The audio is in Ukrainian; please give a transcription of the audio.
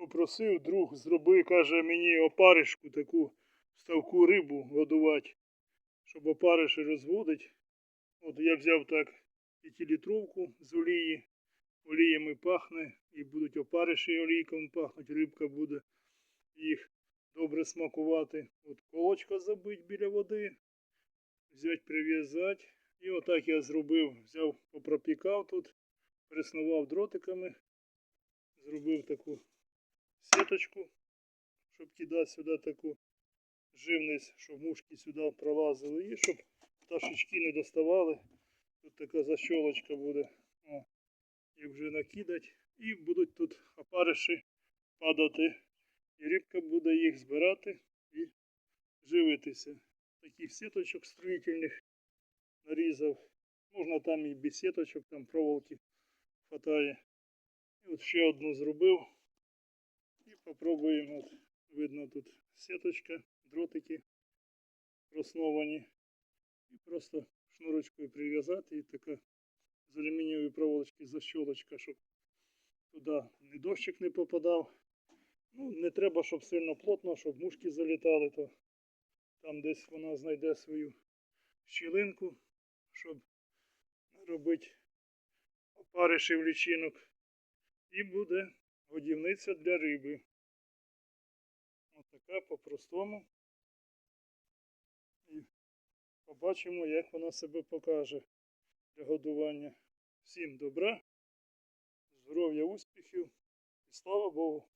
попросив, друг зроби, каже, мені опаришку таку ставку рибу годувати, щоб опариші розводить. От я взяв так п'ятилітровку з олії, оліями пахне, і будуть опариші олійком пахнуть, рибка буде їх добре смакувати. От колочка забить біля води, взяти, прив'язати. І отак я зробив, взяв, попропікав тут, приснував дротиками, зробив таку сіточку, щоб кидати сюди таку живність, щоб мушки сюди пролазили і щоб пташечки не доставали. Тут така защолочка буде. О, їх вже накидать. І будуть тут опариші падати. І рибка буде їх збирати і живитися. Таких сіточок строїтельних нарізав. Можна там і без сіточок, там проволоки хватає. І от ще одну зробив. Попробуємо. От, видно тут сіточка, дротики просновані. І просто шнурочкою прив'язати і така з алюмінієвої проволочки защолочка, щоб туди ні дощик не попадав. Ну, не треба, щоб сильно плотно, щоб мушки залітали, то там десь вона знайде свою щілинку, щоб робити опаришів лічинок. І буде годівниця для риби. Така по-простому. І побачимо, як вона себе покаже для годування. Всім добра, здоров'я, успіхів і слава Богу!